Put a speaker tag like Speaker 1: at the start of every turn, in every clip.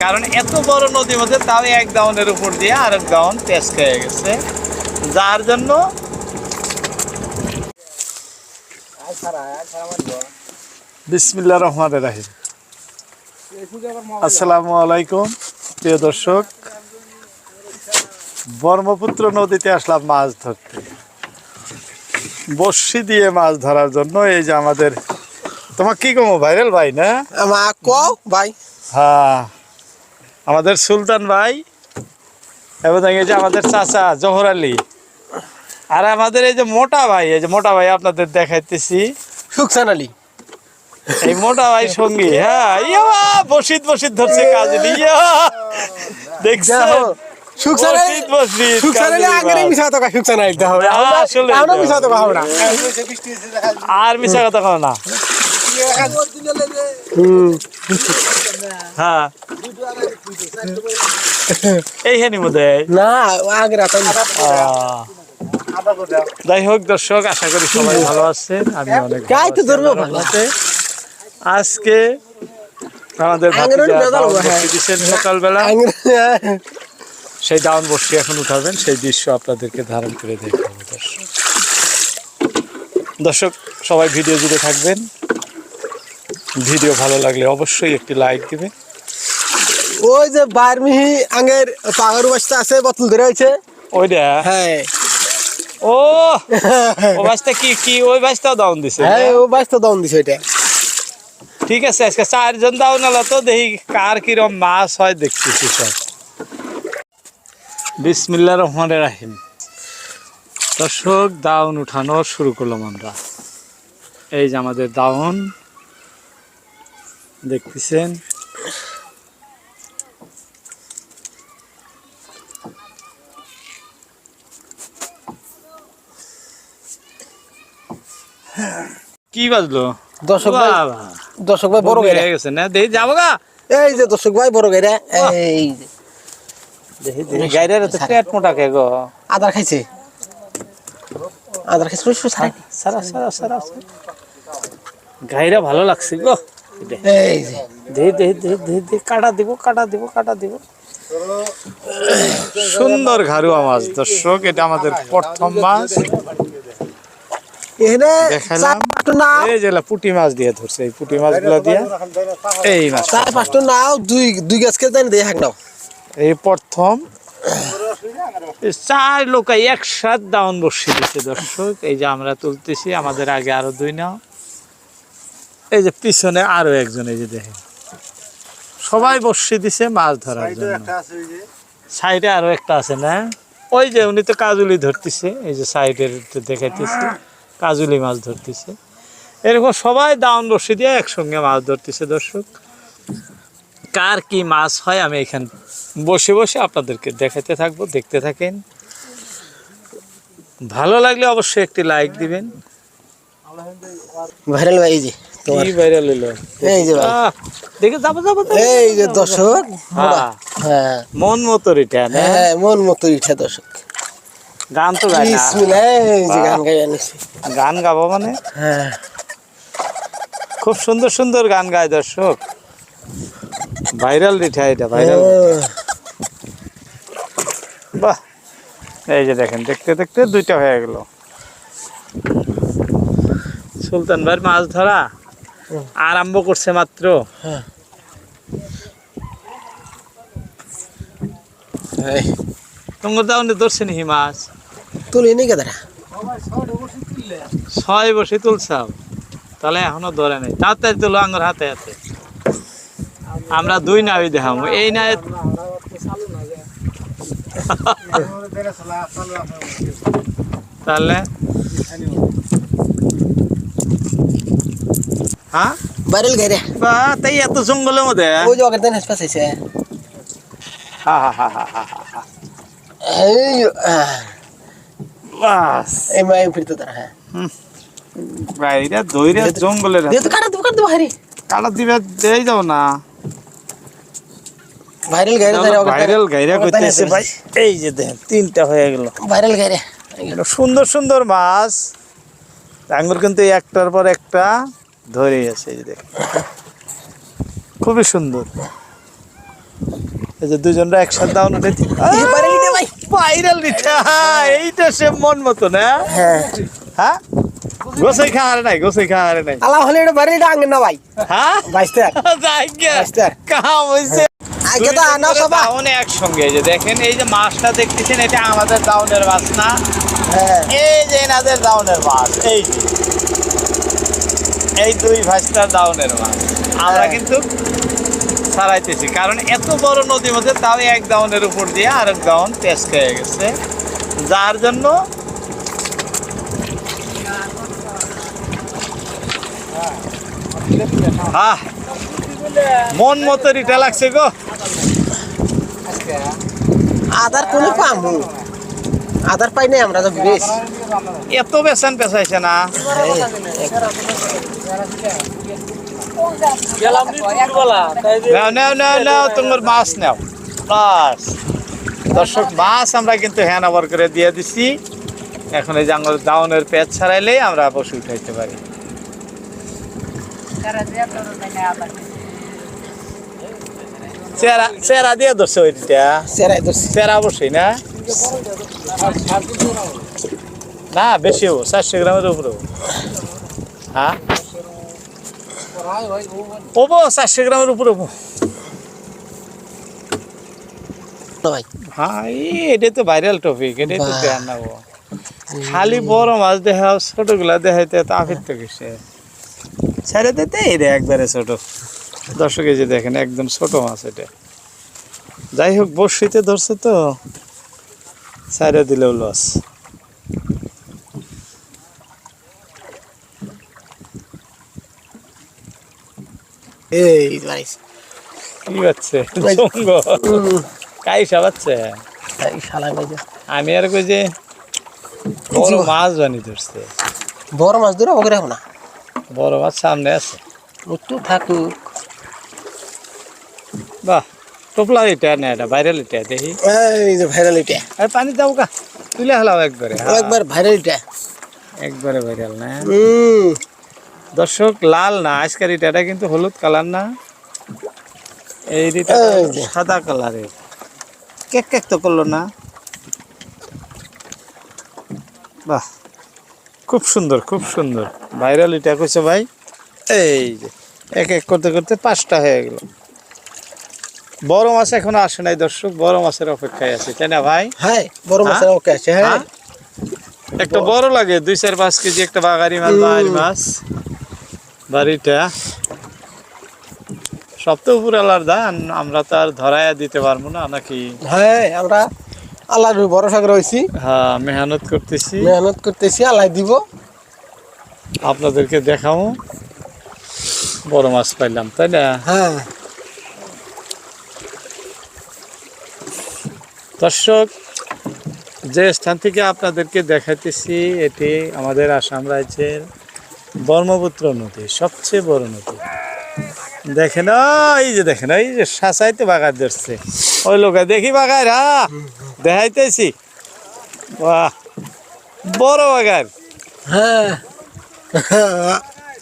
Speaker 1: কারণ এত বড় নদীর মধ্যে তাও এক দাউনের উপর দিয়ে আরেক দাউন পেঁচ খেয়ে গেছে। যার জন্য বিসমিল্লা রহমান রাহিম। আসসালামু আলাইকুম প্রিয় দর্শক। ব্রহ্মপুত্র নদীতে আসলাম মাছ ধরতে। বর্ষি দিয়ে মাছ ধরার জন্য এই যে আমাদের তোমার কি কমো ভাইরাল ভাই না?
Speaker 2: কও ভাই।
Speaker 1: হ্যাঁ। আমাদের সুলতান ভাই এবং এই যে আমাদের চাচা জহর আলী। আর আমাদের এই যে মোটা ভাই এই যে মোটা ভাই আপনাদের দেখাইতেছি।
Speaker 2: সুকসান আলী।
Speaker 1: এই মোটা ভাই সঙ্গী হ্যাঁ ইয়া বসিত বসিত ধরছে কাজ ইয়া না। আর মিশা কথা না। হ্যাঁ। এই হেনি
Speaker 2: না আগে
Speaker 1: যাই হোক দর্শক আশা করি সবাই ভালো আছেন। আমি অনেক ভালো
Speaker 2: গাই তো
Speaker 1: আছি। আজকে আমাদের
Speaker 2: হ্যাঁ।
Speaker 1: সকালবেলা। সেই ডাউন বসে এখন উঠাবেন সেই দৃশ্য আপনাদেরকে ধারণ করে দেখাবো দর্শক। দর্শক সবাই ভিডিও জুড়ে থাকবেন। ভিডিও ভালো লাগলে অবশ্যই একটি লাইক দিবে।
Speaker 2: ওই যে বারমিহি আঙ্গের পাগরু বাসটা আছে বোতল ধরে হয়েছে
Speaker 1: ওইটা
Speaker 2: হ্যাঁ।
Speaker 1: ও ও বাসটা কি কি ওই বাসটাও ডাউন দিছে?
Speaker 2: হ্যাঁ ও বাসটা দাম দিছে ওইটা।
Speaker 1: ঠিক আছে আজকে চারজন ডাউন হলো তো দেখি কার কিরম মাছ হয় দেখতেছি সব। বিসমিল্লা রহমান রাহিম। দর্শক দাউন উঠানো শুরু করলাম আমরা। এই যে আমাদের দাউন দেখতেছেন। কি বাজলো?
Speaker 2: দর্শক ভাই দর্শক ভাই বড় গাইরা
Speaker 1: গেছে না? দেখি যাব গা।
Speaker 2: এই যে দর্শক ভাই বড় গাইরা এই যে।
Speaker 1: দেখি দেখি তো পেট মোটা কে গো?
Speaker 2: আদার খাইছে। আদার খাইছে সারা।
Speaker 1: সারা সারা গাইরা ভালো লাগছে গো।
Speaker 2: এই যে
Speaker 1: দেহি দেহি দেহি দেহি দেহি কাটা দিব কাটা দিব কাটা দিব সুন্দর ঘারুয়া মাছ দর্শক এটা আমাদের প্রথম মাছ। দেখালাম। এই যে পুটি মাছ দিয়ে ধরছে এই পুটি মাছগুলো দিয়ে। এই মাছ।
Speaker 2: চার পাঁচটা নাও দুই দুই দেন দিয়ে নাও।
Speaker 1: এই প্রথম। চার লোক একসাথ ডাউন বসিয়ে দিচ্ছে দর্শক। এই যে আমরা তুলতেছি আমাদের আগে আরও দুই নাও। এই যে পিছনে আরও একজন এই যে দেখেন। সবাই বসিয়ে দিছে মাছ ধরার জন্য। সাইডে আরও একটা আছে না? ওই যে উনি তো কাজুলি ধরতেছে এই যে সাইডের দেখাইতেছে কাজুলি মাছ ধরতেছে। এরকম সবাই ডাউন বসে দিয়ে একসঙ্গে মাছ ধরতেছে দর্শক। কার কি মাছ হয় আমি এখান বসে বসে আপনাদেরকে দেখাতে থাকব দেখতে থাকেন। ভালো লাগলে অবশ্যই একটি লাইক দিবেন।
Speaker 2: ভাইরাল ভাই তোমার
Speaker 1: কি ভাইরাল হলো?
Speaker 2: এই যে
Speaker 1: দেখে যাব যাব যাব।
Speaker 2: এই যে দর্শক
Speaker 1: হ্যাঁ, মন মতো
Speaker 2: হ্যাঁ মন মতো ইঠা দর্শক।
Speaker 1: গান তো গায় না।
Speaker 2: বিসমিল্লাহ এই যে গান গাই
Speaker 1: গান গাবো মানে?
Speaker 2: হ্যাঁ।
Speaker 1: খুব সুন্দর সুন্দর গান গায় দর্শক। ভাইরাল রিঠা এটা ভাইরাল। বাহ। এই যে দেখেন দেখতে দেখতে দুইটা হয়ে গেল। সুলতান ভাইয়ের মাছ ধরা। আরম্ভ করছে মাত্র।
Speaker 2: হ্যাঁ।
Speaker 1: তোমার ধরছে নি মাছ
Speaker 2: তুলি নি কেদারা?
Speaker 1: ছয় বসে তুলছাও। তাহলে এখনও ধরে নেই। তাড়াতাড়ি তুলো আঙুর হাতে হাতে। আমরা দুই নাবি দেখাম। এই নাই তাহলে হ্যাঁ
Speaker 2: ভাইরাল গাই
Speaker 1: বা তাই এত জঙ্গলের মধ্যে?
Speaker 2: ওই যে দেন হাসপাস আছে
Speaker 1: হা হা হা হা হা হা। বাস।
Speaker 2: এই মাই ফিরতে তারা হ্যাঁ।
Speaker 1: বাইরে দইরে জঙ্গলের
Speaker 2: দিয়ে তো কাটা দেবো কাটা দেবো হারি
Speaker 1: কাটা দিবে দেই যাও না।
Speaker 2: ভাইরাল গাই রে
Speaker 1: ভাইরাল গাইরা করতেছে ভাই। এই যে দেখেন তিনটা হয়ে গেল।
Speaker 2: ভাইরাল
Speaker 1: সুন্দর সুন্দর মাছ। আঙ্গুর কিন্তু একটার পর একটা। ধরে আছে এই যে দেখেন। খুবই সুন্দর। এই যে দুজনরা একসাথে দাউন উঠেছি
Speaker 2: এবারে নিতে ভাই।
Speaker 1: ভাইরাল নিতে। হ্যাঁ, এইটা সে মন মতো না?
Speaker 2: হ্যাঁ।
Speaker 1: হ্যাঁ? গোসাই খাওয়ারে নাই গোসাই খাওয়ারে নাই।
Speaker 2: আলা হলে এটা বাড়ি এটা না ভাই।
Speaker 1: হ্যাঁ?
Speaker 2: বাইশতে
Speaker 1: যাই কাম হইছে।
Speaker 2: আগে তো আনা সবা
Speaker 1: দাউনে একসঙ্গে। এই যে দেখেন এই যে মাছটা দেখতেছেন এটা আমাদের দাউনের মাছ না?
Speaker 2: হ্যাঁ।
Speaker 1: এই যে এনাদের দাউনের মাছ। এই এই দুই ভাইস্টার দাউনের মাছ। আমরা
Speaker 2: হ্যাঁ।
Speaker 1: কিন্তু ছাড়াইতেছি কারণ এত বড় নদীর মধ্যে তাও এক দাউনের উপর দিয়ে আরেক দাউন পেস খেয়ে গেছে। যার জন্য আহ মন মতো রিটা লাগছে গো।
Speaker 2: আধার কোনো পামু? আধার পাই নাই আমরা তো বেশ
Speaker 1: এত বেসন পেশাইছে না। নাও নাও নাও নাও তোমার মাছ নাও। বাস দর্শক মাছ আমরা কিন্তু হ্যান্ড ওভার করে দিয়ে দিছি। এখন এই যে দাউনের পেট ছাড়াইলেই আমরা বসে উঠাইতে পারি। চেরা চেরা দিয়ে ধরছে ওইটা
Speaker 2: সেরাই ধরছি।
Speaker 1: চেরা অবশ্যই না? না বেশি হব চারশো গ্রামের উপরে। হ্যাঁ? হব চারশো গ্রামের উপরে
Speaker 2: ভাই।
Speaker 1: হ্যাঁ তো ভাইরাল টপিক এটাই তো। খালি বড় মাছ দেখা ছোটগুলা দেখাইতে তো আফির তো কিসে ছেড়ে দিতে এই রে একবারে ছোট। দর্শক এই যে দেখেন একদম ছোট মাছ এটা। যাই হোক বর্ষিতে ধরছে তো। ছেড়ে দিলেও লস
Speaker 2: এই ভাই
Speaker 1: কি হচ্ছে?
Speaker 2: ওই-
Speaker 1: কাই সাবাচ্ছে?
Speaker 2: এই শালা ভাই
Speaker 1: আমি আর কই যে বড় মাছ বানি ধরছে।
Speaker 2: বড় মাছ ধরে ওকে রাখো না?
Speaker 1: বড় মাছ সামনে আছে।
Speaker 2: একটু থাকুক।
Speaker 1: বাহ। টোপলা এটা না এটা ভাইরাল এটা দেখি।
Speaker 2: এই যে ভাইরাল এটা
Speaker 1: আর পানি দাও কা তুলে হলাও একবারে
Speaker 2: একবার ভাইরাল এটা
Speaker 1: একবারে ভাইরাল না। দর্শক লাল না আজকের এটা কিন্তু হলুদ কালার না। এই। সাদা কালারের কেক কেক তো করল না। বাহ খুব সুন্দর খুব সুন্দর। ভাইরাল এটা কইছে ভাই? এই যে। এক এক করতে করতে পাঁচটা হয়ে গেল। বড় মাছ এখনও আসে নাই দর্শক বড় মাছের অপেক্ষায় আছে তাই না ভাই?
Speaker 2: হ্যাঁ বড় মাছের ওকে আছে হ্যাঁ।
Speaker 1: হ্যাঁ? একটা বড় লাগে দুই চার পাঁচ কেজি একটা বাগারি মাছ বাহারি মাছ বাড়িটা। সব তো উপর আলাদা আমরা তো আর ধরাইয়া দিতে পারব না নাকি?
Speaker 2: হ্যাঁ আমরা আল্লাহর ভরসা রয়েছি
Speaker 1: হ্যাঁ মেহনত করতেছি।
Speaker 2: মেহনত করতেছি আল্লাহ দিব।
Speaker 1: আপনাদেরকে দেখাবো বড় মাছ পাইলাম তাই না?
Speaker 2: হ্যাঁ।
Speaker 1: দর্শক যে স্থান থেকে আপনাদেরকে দেখাইতেছি এটি আমাদের আসাম রাজ্যের ব্রহ্মপুত্র নদী সবচেয়ে বড় নদী। দেখেন এই যে দেখেন এই যে সাঁচাইতে বাগার ধরছে। ওই লোক দেখি বাগার হ্যাঁ দেখাইতেছি। বাহ বড় বাগার।
Speaker 2: হ্যাঁ।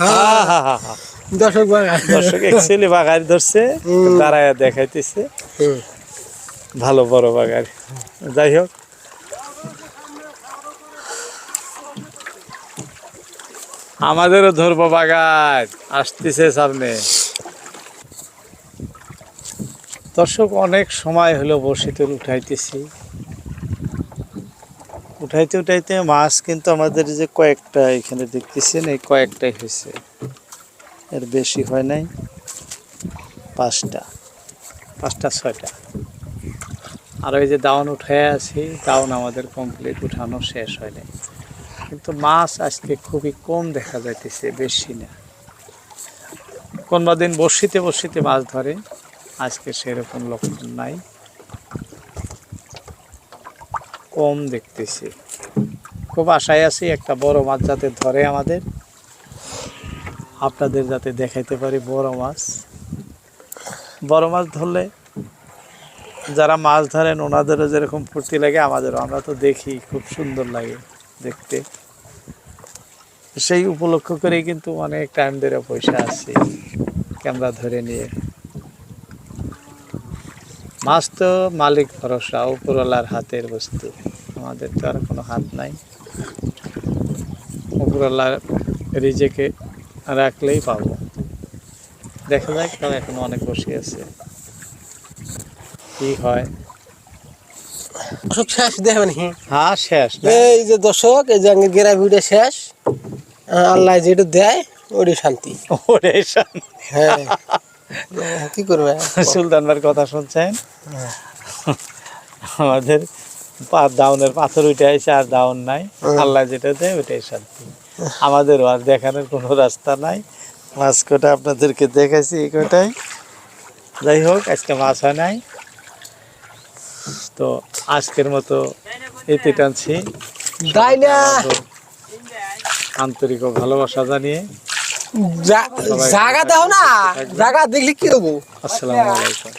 Speaker 1: হা হা হা হা
Speaker 2: দর্শক ভাই
Speaker 1: দর্শক একচুয়ালি বাগার ধরছে। দাঁড়ায় দেখাইতেছে। ভালো, বড় বাগার যাই হোক। আমাদেরও ধরবো বাগার আসতেছে সামনে। দর্শক, অনেক সময় হলো বসিতে উঠাইতেছি। উঠাইতে উঠাইতে মাছ কিন্তু আমাদের যে কয়েকটা এখানে দেখতেছেন, এই কয়েকটাই হয়েছে। এর বেশি হয় নাই। পাঁচটা। পাঁচটা, ছয়টা। আর ওই যে দাউন উঠে আছি, দাউন আমাদের কমপ্লিট উঠানো শেষ হয় নাই কিন্তু মাছ আজকে খুবই কম দেখা যাইতেছে, বেশি না। কোনবা দিন বসিতে বসিতে মাছ ধরে, আজকে সেরকম লক্ষণ নাই। কম দেখতেছি। খুব আশায় আছি একটা বড় মাছ যাতে ধরে আমাদের। আপনাদের যাতে দেখাইতে পারি বড় মাছ। বড় মাছ ধরলে যারা মাছ ধরেন, ওনাদেরও যেরকম ফুর্তি লাগে, আমাদেরও। আমরা তো দেখি, খুব সুন্দর লাগে দেখতে। সেই উপলক্ষ করেই কিন্তু অনেক টাইম ধরে পয়সা আছে, ক্যামেরা ধরে নিয়ে। মাছ তো মালিক ভরসা, উপরওয়ালার হাতের বস্তু। আমাদের তো আর কোনো হাত নাই। উপরওয়ালার রিজেকে রাখলেই পাবো। দেখা যাক তাও এখন অনেক বসে আছে। কি হয়?
Speaker 2: দর্শক শেষ দেখবেন
Speaker 1: হ্যাঁ শেষ
Speaker 2: এই যে দর্শক এই যে আঙ্গের গেরা ভিডিও শেষ আল্লাহ যেটা দেয় ওটি শান্তি।
Speaker 1: ওরে শান।
Speaker 2: হ্যাঁ। কি করবে?
Speaker 1: সুলতান ভাইয়ের কথা শুনছেন? আমাদের পা- দাউনের পাথর উঠে আছে আর দাউন নাই। আল্লাহ যেটা দেয় ওটাই শান্তি। আমাদের আর দেখানোর কোনো রাস্তা নাই। মাছ কটা আপনাদেরকে দেখাইছি এই কটাই যাই হোক আজকে মাছ হয় নাই। তো আজকের মতো এতে টানছি। আন্তরিক ও ভালোবাসা জানিয়ে
Speaker 2: জায়গা দাও না! জায়গা দেখলে কি হব?
Speaker 1: আসসালামু আলাইকুম।